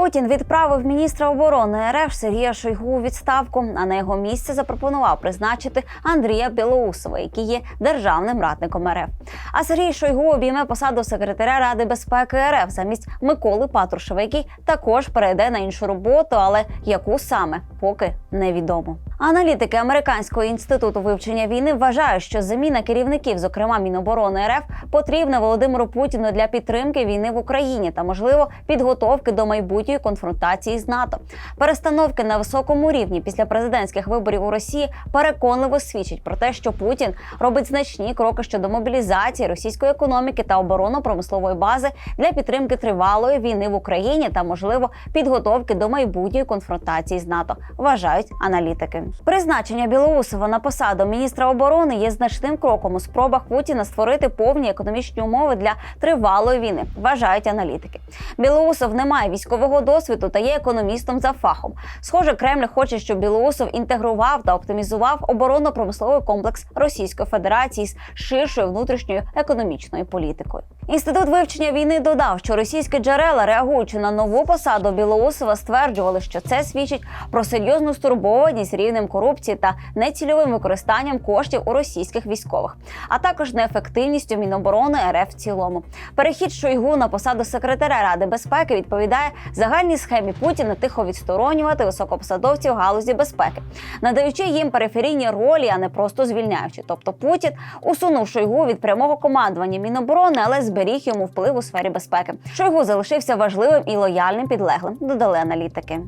Путін відправив міністра оборони РФ Сергія Шойгу у відставку. А на його місце запропонував призначити Андрія Білоусова, який є державним радником РФ. А Сергій Шойгу обійме посаду секретаря Ради безпеки РФ замість Миколи Патрушева, який також перейде на іншу роботу, але яку саме поки невідомо. Аналітики Американського інституту вивчення війни вважають, що заміна керівників, зокрема Міноборони РФ, потрібна Володимиру Путіну для підтримки війни в Україні та, можливо, підготовки до майбутньої конфронтації з НАТО. Перестановки на високому рівні після президентських виборів у Росії переконливо свідчать про те, що Путін робить значні кроки щодо мобілізації російської економіки та оборонно-промислової бази для підтримки тривалої війни в Україні та, можливо, підготовки до майбутньої конфронтації з НАТО. Вважають аналітики. Призначення Білоусова на посаду міністра оборони є значним кроком у спробах Путіна створити повні економічні умови для тривалої війни. Вважають аналітики. Білоусов не має військового досвіду та є економістом за фахом. Схоже, Кремль хоче, щоб Білоусов інтегрував та оптимізував оборонно-промисловий комплекс Російської Федерації з ширшою внутрішньою економічною політикою. Інститут вивчення війни додав, що російські джерела, реагуючи на нову посаду Білоусова, стверджували, що це свідчить про серйозну стурбованість рівнем корупції та нецільовим використанням коштів у російських військових, а також неефективністю Міноборони РФ в цілому. Перехід Шойгу на посаду секретаря Ради безпеки відповідає загальній схемі Путіна тихо відсторонювати високопосадовців галузі безпеки, надаючи їм периферійні ролі, а не просто звільняючи. Тобто Путін усунув Шойгу від прямого командування Міноборони, але зберіг йому вплив у сфері безпеки. Шойгу залишився важливим і лояльним підлеглим, додали аналітики.